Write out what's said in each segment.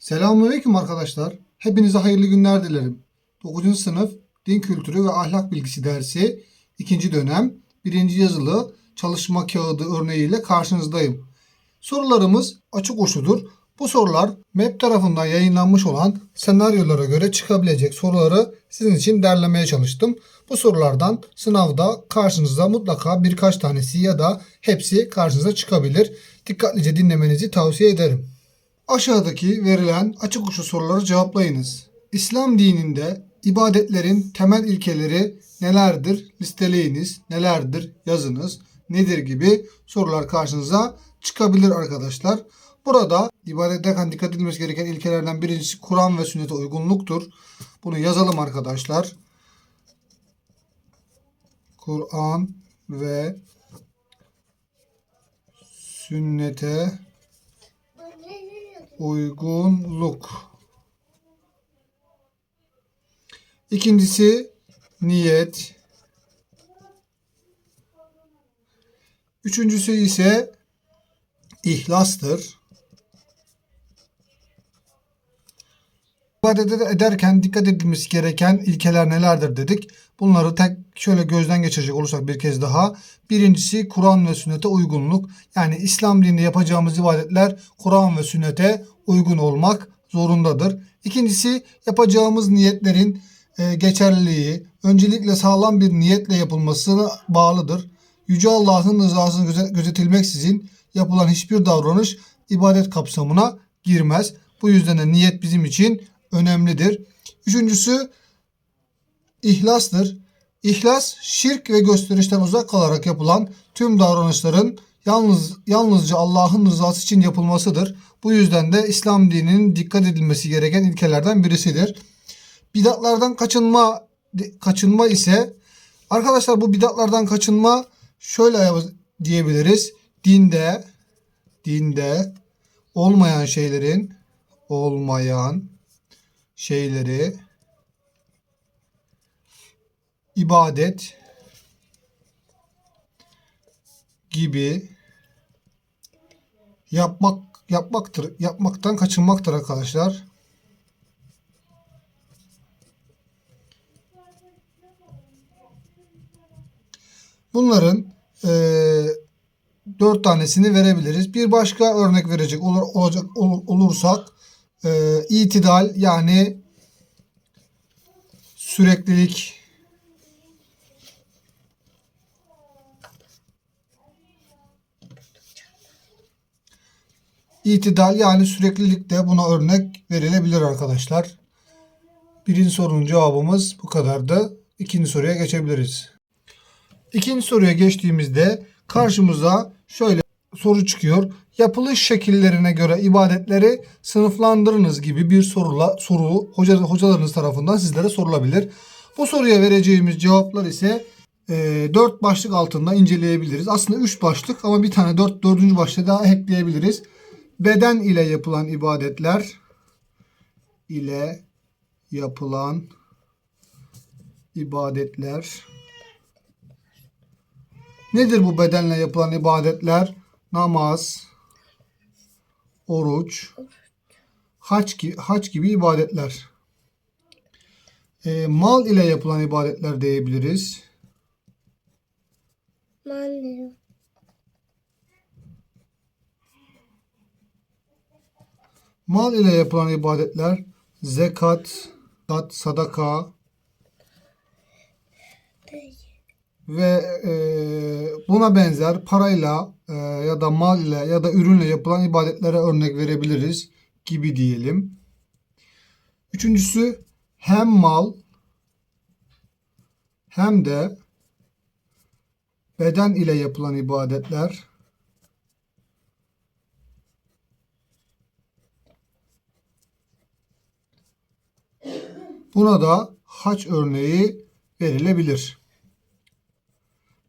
Selamünaleyküm arkadaşlar. Hepinize hayırlı günler dilerim. 9. sınıf Din Kültürü ve Ahlak Bilgisi dersi 2. dönem 1. yazılı çalışma kağıdı örneğiyle karşınızdayım. Sorularımız açık uçludur. Bu sorular MEP tarafından yayınlanmış olan senaryolara göre çıkabilecek soruları sizin için derlemeye çalıştım. Bu sorulardan sınavda karşınıza mutlaka birkaç tanesi ya da hepsi karşınıza çıkabilir. Dikkatlice dinlemenizi tavsiye ederim. Aşağıdaki verilen açık uçlu soruları cevaplayınız. İslam dininde ibadetlerin temel ilkeleri nelerdir? Listeleyiniz. Nelerdir? Yazınız. Nedir gibi sorular karşınıza çıkabilir arkadaşlar. Burada ibadet ederken dikkat edilmesi gereken ilkelerden birincisi Kur'an ve sünnete uygunluktur. Bunu yazalım arkadaşlar. Kur'an ve sünnete uygunluk. İkincisi niyet. Üçüncüsü ise ihlastır. İbadet ederken dikkat edilmesi gereken ilkeler nelerdir dedik. Bunları tek şöyle gözden geçirecek olursak bir kez daha. Birincisi Kur'an ve sünnete uygunluk. Yani İslam dininde yapacağımız ibadetler Kur'an ve sünnete uygun olmak zorundadır. İkincisi yapacağımız niyetlerin e, geçerliliği öncelikle sağlam bir niyetle yapılmasına bağlıdır. Yüce Allah'ın rızasını göze- gözetilmeksizin yapılan hiçbir davranış ibadet kapsamına girmez. Bu yüzden de niyet bizim için önemlidir. Üçüncüsü İhlastır. İhlas şirk ve gösterişten uzak kalarak yapılan tüm davranışların yalnız yalnızca Allah'ın rızası için yapılmasıdır. Bu yüzden de İslam dininin dikkat edilmesi gereken ilkelerden birisidir. Bidatlardan kaçınma kaçınma ise arkadaşlar bu bidatlardan kaçınma şöyle diyebiliriz. Dinde dinde olmayan şeylerin olmayan şeyleri ibadet gibi yapmak yapmaktır yapmaktan kaçınmaktır arkadaşlar. Bunların eee dört tanesini verebiliriz. Bir başka örnek verecek olur, olacak ol- olursak eee itidal yani süreklilik İtidal yani süreklilik de buna örnek verilebilir arkadaşlar. Birinci sorunun cevabımız bu kadardı. İkinci soruya geçebiliriz. İkinci soruya geçtiğimizde karşımıza şöyle soru çıkıyor. Yapılış şekillerine göre ibadetleri sınıflandırınız gibi bir sorula, soru hoca, hocalarınız tarafından sizlere sorulabilir. Bu soruya vereceğimiz cevaplar ise e, 4 başlık altında inceleyebiliriz. Aslında 3 başlık ama bir tane 4 dördüncü başlığı daha ekleyebiliriz. Beden ile yapılan ibadetler ile yapılan ibadetler Nedir bu bedenle yapılan ibadetler? Namaz, oruç, haç gibi, haç gibi ibadetler. E, mal ile yapılan ibadetler diyebiliriz. Anne. Mal ile yapılan ibadetler zekat, tat, sadaka ve e, buna benzer parayla e, ya da mal ile ya da ürünle yapılan ibadetlere örnek verebiliriz gibi diyelim. Üçüncüsü hem mal hem de beden ile yapılan ibadetler Buna da haç örneği verilebilir.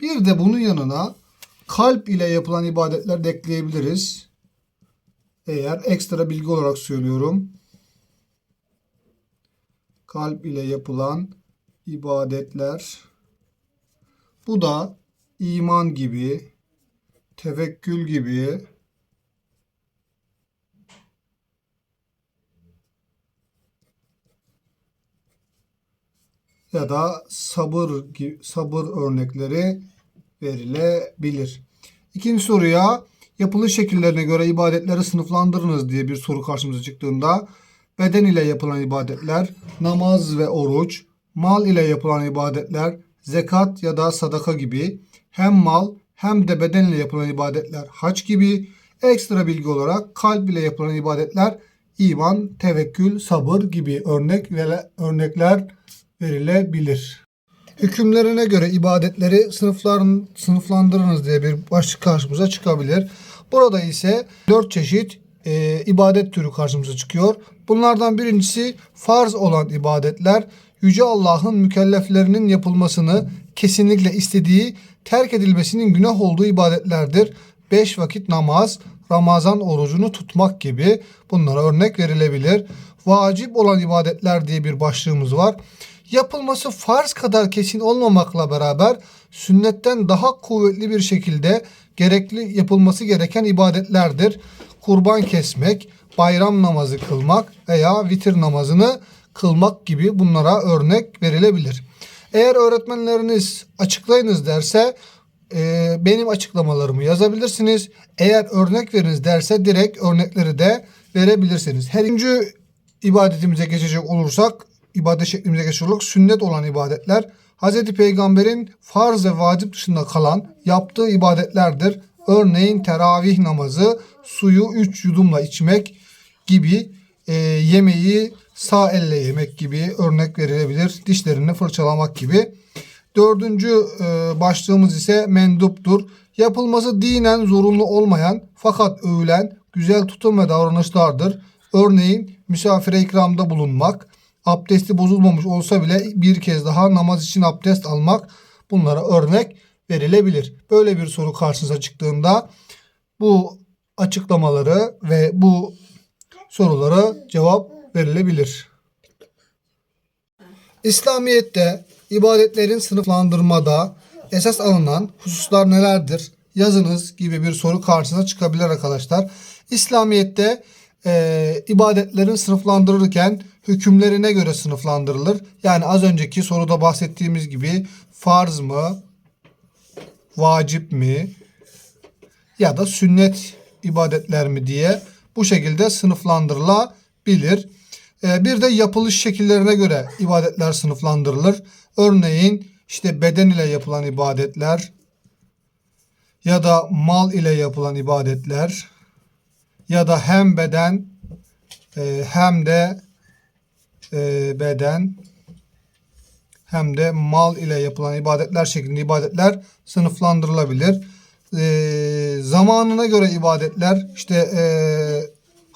Bir de bunun yanına kalp ile yapılan ibadetler de ekleyebiliriz. Eğer ekstra bilgi olarak söylüyorum. Kalp ile yapılan ibadetler. Bu da iman gibi, tevekkül gibi, ya da sabır sabır örnekleri verilebilir. İkinci soruya yapılış şekillerine göre ibadetleri sınıflandırınız diye bir soru karşımıza çıktığında beden ile yapılan ibadetler, namaz ve oruç, mal ile yapılan ibadetler, zekat ya da sadaka gibi hem mal hem de beden ile yapılan ibadetler hac gibi ekstra bilgi olarak kalp ile yapılan ibadetler iman, tevekkül, sabır gibi örnek ve örnekler verilebilir. Hükümlerine göre ibadetleri sınıfların sınıflandırınız diye bir başlık karşımıza çıkabilir. Burada ise dört çeşit e, ibadet türü karşımıza çıkıyor. Bunlardan birincisi farz olan ibadetler. Yüce Allah'ın mükelleflerinin yapılmasını kesinlikle istediği, terk edilmesinin günah olduğu ibadetlerdir. Beş vakit namaz, Ramazan orucunu tutmak gibi bunlara örnek verilebilir. Vacip olan ibadetler diye bir başlığımız var. Yapılması farz kadar kesin olmamakla beraber sünnetten daha kuvvetli bir şekilde gerekli yapılması gereken ibadetlerdir. Kurban kesmek, bayram namazı kılmak veya vitir namazını kılmak gibi bunlara örnek verilebilir. Eğer öğretmenleriniz açıklayınız derse e, benim açıklamalarımı yazabilirsiniz. Eğer örnek veriniz derse direkt örnekleri de verebilirsiniz. Her ibadetimize geçecek olursak, ibadet şeklimize geçecek olursak sünnet olan ibadetler Hz. Peygamber'in farz ve vacip dışında kalan yaptığı ibadetlerdir. Örneğin teravih namazı, suyu üç yudumla içmek gibi e, yemeği sağ elle yemek gibi örnek verilebilir. Dişlerini fırçalamak gibi. Dördüncü e, başlığımız ise menduptur. Yapılması dinen zorunlu olmayan fakat övülen güzel tutum ve davranışlardır. Örneğin misafire ikramda bulunmak, abdesti bozulmamış olsa bile bir kez daha namaz için abdest almak bunlara örnek verilebilir. Böyle bir soru karşınıza çıktığında bu açıklamaları ve bu sorulara cevap verilebilir. İslamiyet'te ibadetlerin sınıflandırmada esas alınan hususlar nelerdir? Yazınız gibi bir soru karşınıza çıkabilir arkadaşlar. İslamiyet'te e, ibadetlerin sınıflandırılırken hükümlerine göre sınıflandırılır. Yani az önceki soruda bahsettiğimiz gibi farz mı, vacip mi ya da sünnet ibadetler mi diye bu şekilde sınıflandırılabilir. Ee, bir de yapılış şekillerine göre ibadetler sınıflandırılır. Örneğin işte beden ile yapılan ibadetler ya da mal ile yapılan ibadetler ya da hem beden e, hem de e, beden hem de mal ile yapılan ibadetler şeklinde ibadetler sınıflandırılabilir. E, zamanına göre ibadetler işte e,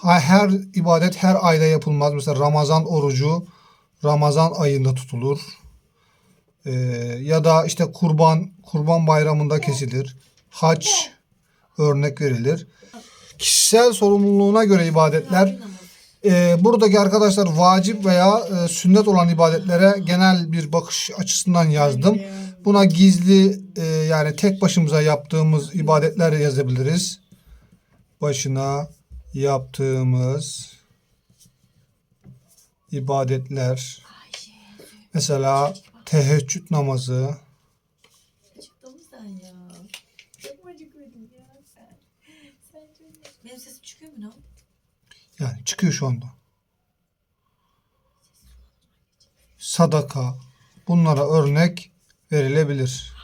her ibadet her ayda yapılmaz. Mesela Ramazan orucu Ramazan ayında tutulur. E, ya da işte kurban kurban bayramında kesilir. Hac örnek verilir. Kişisel sorumluluğuna göre ibadetler e, buradaki arkadaşlar vacip veya e, sünnet olan ibadetlere genel bir bakış açısından yazdım. Buna gizli e, yani tek başımıza yaptığımız ibadetler yazabiliriz. Başına yaptığımız ibadetler. Mesela teheccüd namazı, yani çıkıyor şu anda. Sadaka bunlara örnek verilebilir.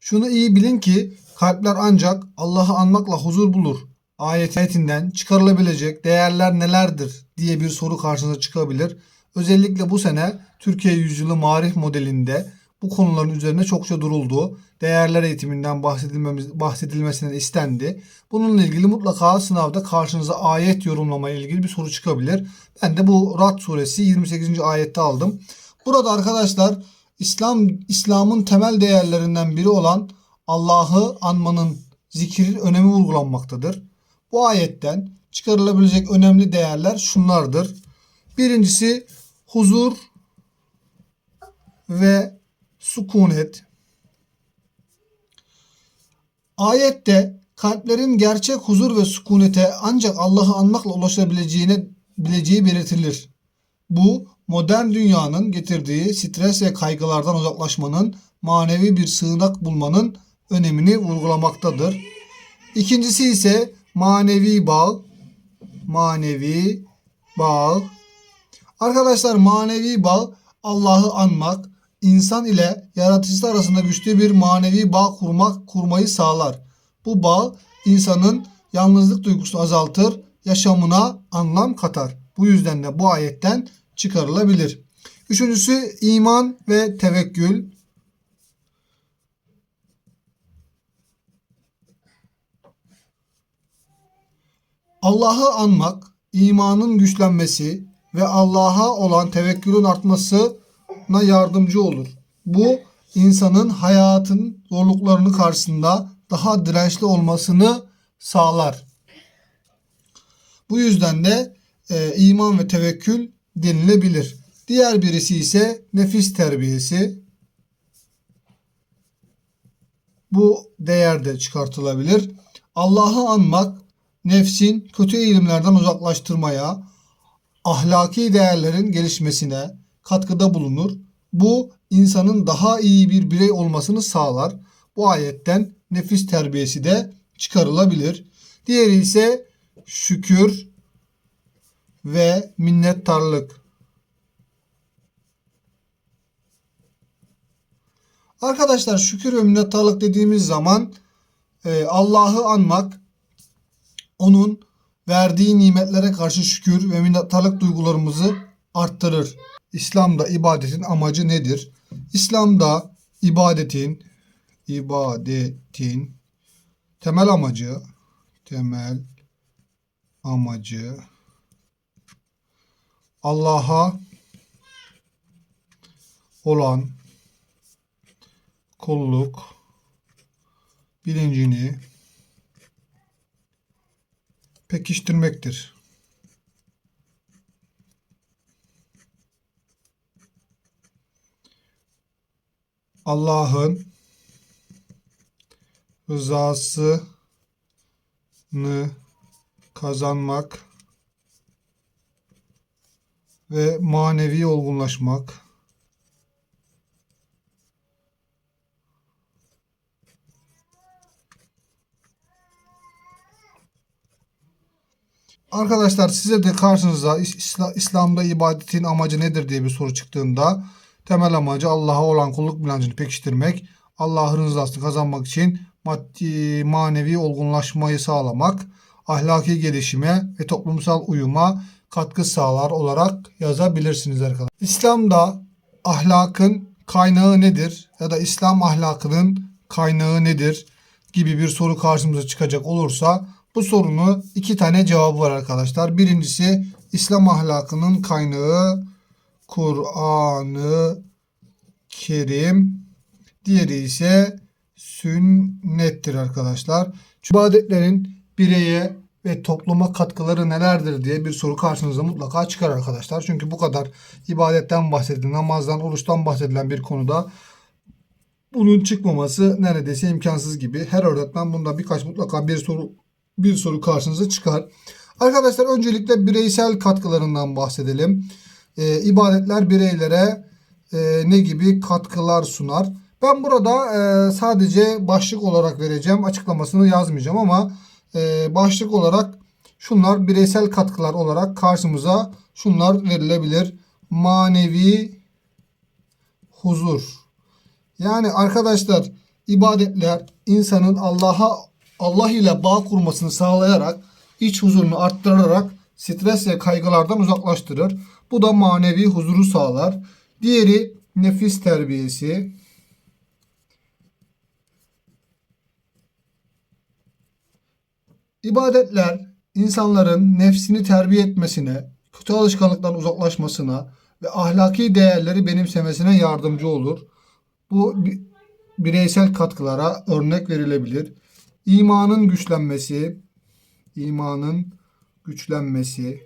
Şunu iyi bilin ki kalpler ancak Allah'ı anmakla huzur bulur. Ayetinden çıkarılabilecek değerler nelerdir diye bir soru karşınıza çıkabilir. Özellikle bu sene Türkiye Yüzyılı Marif modelinde bu konuların üzerine çokça duruldu. Değerler eğitiminden bahsedilmemiz, bahsedilmesine istendi. Bununla ilgili mutlaka sınavda karşınıza ayet yorumlama ile ilgili bir soru çıkabilir. Ben de bu Rad suresi 28. ayette aldım. Burada arkadaşlar İslam İslam'ın temel değerlerinden biri olan Allah'ı anmanın zikrin önemi vurgulanmaktadır. Bu ayetten çıkarılabilecek önemli değerler şunlardır. Birincisi huzur ve sükunet. Ayette kalplerin gerçek huzur ve sükunete ancak Allah'ı anmakla ulaşabileceğine bileceği belirtilir. Bu modern dünyanın getirdiği stres ve kaygılardan uzaklaşmanın, manevi bir sığınak bulmanın önemini vurgulamaktadır. İkincisi ise manevi bağ. Manevi bağ. Arkadaşlar manevi bağ Allah'ı anmak, insan ile yaratıcısı arasında güçlü bir manevi bağ kurmak kurmayı sağlar. Bu bağ insanın yalnızlık duygusunu azaltır, yaşamına anlam katar. Bu yüzden de bu ayetten çıkarılabilir. Üçüncüsü iman ve tevekkül. Allah'ı anmak, imanın güçlenmesi ve Allah'a olan tevekkülün artmasına yardımcı olur. Bu insanın hayatın zorluklarını karşısında daha dirençli olmasını sağlar. Bu yüzden de e, iman ve tevekkül denilebilir. Diğer birisi ise nefis terbiyesi. Bu değer de çıkartılabilir. Allah'ı anmak nefsin kötü eğilimlerden uzaklaştırmaya, ahlaki değerlerin gelişmesine katkıda bulunur. Bu insanın daha iyi bir birey olmasını sağlar. Bu ayetten nefis terbiyesi de çıkarılabilir. Diğeri ise şükür ve minnettarlık. Arkadaşlar şükür ve minnettarlık dediğimiz zaman e, Allah'ı anmak, onun verdiği nimetlere karşı şükür ve minnettarlık duygularımızı arttırır. İslam'da ibadetin amacı nedir? İslam'da ibadetin ibadetin temel amacı temel amacı Allah'a olan kulluk bilincini pekiştirmektir. Allah'ın rızasını kazanmak ve manevi olgunlaşmak Arkadaşlar size de karşınıza İs- İsla- İslam'da ibadetin amacı nedir diye bir soru çıktığında temel amacı Allah'a olan kulluk bilincini pekiştirmek, Allah'ın rızasını kazanmak için maddi manevi olgunlaşmayı sağlamak, ahlaki gelişime ve toplumsal uyuma katkı sağlar olarak yazabilirsiniz arkadaşlar. İslam'da ahlakın kaynağı nedir ya da İslam ahlakının kaynağı nedir gibi bir soru karşımıza çıkacak olursa bu sorunu iki tane cevabı var arkadaşlar. Birincisi İslam ahlakının kaynağı Kur'an-ı Kerim. Diğeri ise sünnettir arkadaşlar. Şu ibadetlerin bireye ve topluma katkıları nelerdir diye bir soru karşınıza mutlaka çıkar arkadaşlar. Çünkü bu kadar ibadetten bahsedilen, namazdan, oruçtan bahsedilen bir konuda bunun çıkmaması neredeyse imkansız gibi. Her öğretmen bunda birkaç mutlaka bir soru bir soru karşınıza çıkar. Arkadaşlar öncelikle bireysel katkılarından bahsedelim. Ee, ibadetler bireylere e, ne gibi katkılar sunar? Ben burada e, sadece başlık olarak vereceğim. Açıklamasını yazmayacağım ama e, başlık olarak şunlar bireysel katkılar olarak karşımıza şunlar verilebilir. Manevi huzur. Yani arkadaşlar ibadetler insanın Allah'a Allah ile bağ kurmasını sağlayarak iç huzurunu arttırarak stres ve kaygılardan uzaklaştırır. Bu da manevi huzuru sağlar. Diğeri nefis terbiyesi. İbadetler insanların nefsini terbiye etmesine, kötü alışkanlıktan uzaklaşmasına ve ahlaki değerleri benimsemesine yardımcı olur. Bu bi- bireysel katkılara örnek verilebilir. İmanın güçlenmesi, imanın güçlenmesi.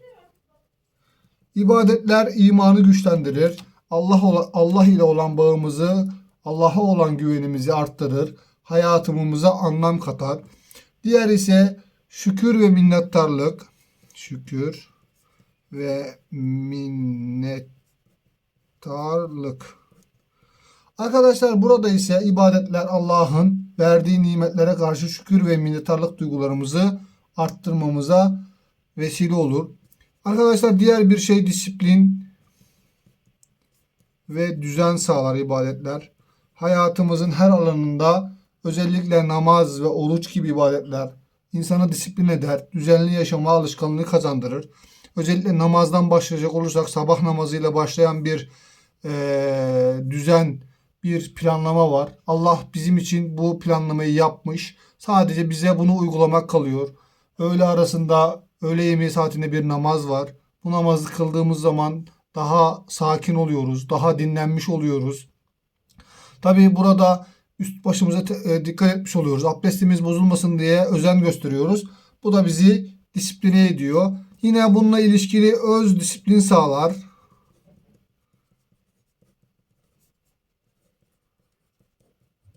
İbadetler imanı güçlendirir. Allah Allah ile olan bağımızı, Allah'a olan güvenimizi arttırır. hayatımıza anlam katar. Diğer ise şükür ve minnettarlık. Şükür ve minnettarlık. Arkadaşlar burada ise ibadetler Allah'ın verdiği nimetlere karşı şükür ve minnettarlık duygularımızı arttırmamıza vesile olur. Arkadaşlar diğer bir şey disiplin ve düzen sağlar ibadetler. Hayatımızın her alanında özellikle namaz ve oruç gibi ibadetler insanı disiplin eder, düzenli yaşama alışkanlığı kazandırır. Özellikle namazdan başlayacak olursak sabah namazıyla başlayan bir eee, düzen, bir planlama var. Allah bizim için bu planlamayı yapmış. Sadece bize bunu uygulamak kalıyor. Öğle arasında, öğle yemeği saatinde bir namaz var. Bu namazı kıldığımız zaman daha sakin oluyoruz, daha dinlenmiş oluyoruz. Tabii burada üst başımıza e, dikkat etmiş oluyoruz. Abdestimiz bozulmasın diye özen gösteriyoruz. Bu da bizi disipline ediyor. Yine bununla ilişkili öz disiplin sağlar.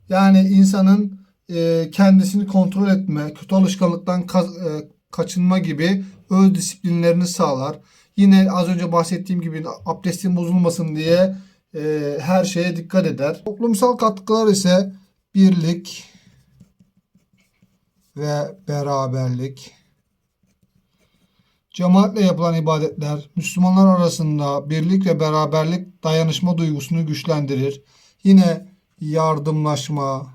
Yani insanın e, kendisini kontrol etme, kötü alışkanlıktan ka- e, kaçınma gibi öz disiplinlerini sağlar. Yine az önce bahsettiğim gibi abdestin bozulmasın diye e, her şeye dikkat eder. Toplumsal katkılar ise birlik ve beraberlik. Cemaatle yapılan ibadetler Müslümanlar arasında birlik ve beraberlik dayanışma duygusunu güçlendirir. Yine yardımlaşma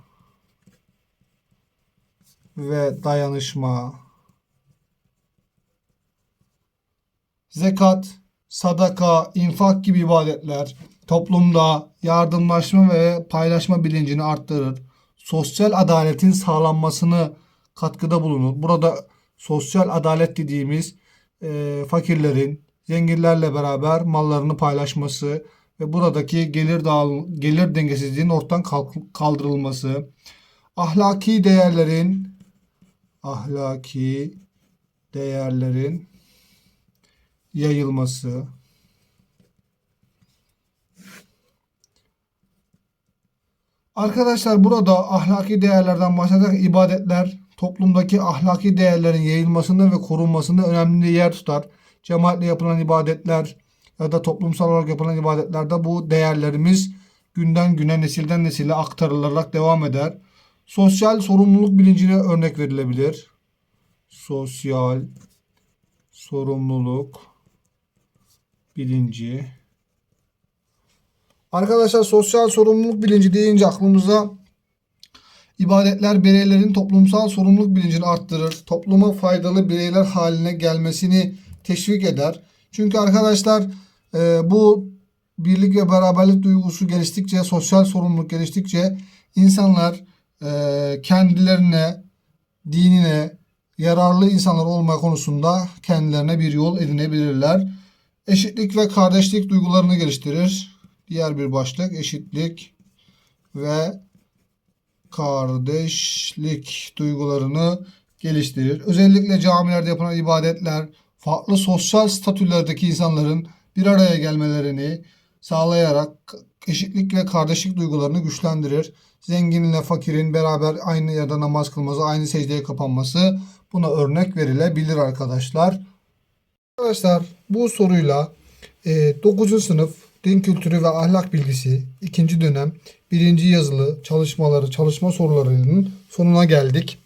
ve dayanışma. Zekat, sadaka, infak gibi ibadetler toplumda yardımlaşma ve paylaşma bilincini arttırır. Sosyal adaletin sağlanmasını katkıda bulunur. Burada sosyal adalet dediğimiz e, fakirlerin zenginlerle beraber mallarını paylaşması ve buradaki gelir dağıl gelir dengesizliğinin ortadan kaldırılması, ahlaki değerlerin ahlaki değerlerin yayılması, Arkadaşlar burada ahlaki değerlerden bahsederken ibadetler toplumdaki ahlaki değerlerin yayılmasında ve korunmasında önemli yer tutar. Cemaatle yapılan ibadetler ya da toplumsal olarak yapılan ibadetlerde bu değerlerimiz günden güne nesilden nesile aktarılarak devam eder. Sosyal sorumluluk bilincine örnek verilebilir. Sosyal sorumluluk bilinci. Arkadaşlar sosyal sorumluluk bilinci deyince aklımıza ibadetler bireylerin toplumsal sorumluluk bilincini arttırır. Topluma faydalı bireyler haline gelmesini teşvik eder. Çünkü arkadaşlar e, bu birlik ve beraberlik duygusu geliştikçe, sosyal sorumluluk geliştikçe insanlar e, kendilerine, dinine yararlı insanlar olma konusunda kendilerine bir yol edinebilirler. Eşitlik ve kardeşlik duygularını geliştirir. Diğer bir başlık eşitlik ve kardeşlik duygularını geliştirir. Özellikle camilerde yapılan ibadetler farklı sosyal statülerdeki insanların bir araya gelmelerini sağlayarak eşitlik ve kardeşlik duygularını güçlendirir. Zenginle fakirin beraber aynı yerde namaz kılması, aynı secdeye kapanması buna örnek verilebilir arkadaşlar. Arkadaşlar bu soruyla e, 9. sınıf din kültürü ve ahlak bilgisi 2. dönem 1. yazılı çalışmaları, çalışma sorularının sonuna geldik.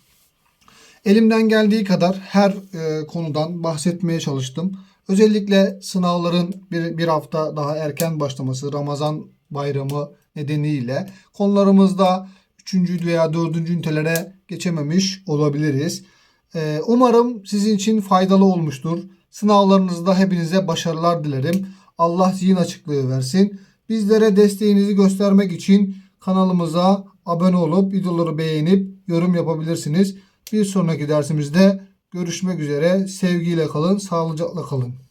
Elimden geldiği kadar her e, konudan bahsetmeye çalıştım. Özellikle sınavların bir, bir hafta daha erken başlaması, Ramazan bayramı nedeniyle konularımızda 3. veya 4. ünitelere geçememiş olabiliriz. E, umarım sizin için faydalı olmuştur. Sınavlarınızda hepinize başarılar dilerim. Allah zihin açıklığı versin. Bizlere desteğinizi göstermek için kanalımıza abone olup videoları beğenip yorum yapabilirsiniz. Bir sonraki dersimizde görüşmek üzere. Sevgiyle kalın, sağlıcakla kalın.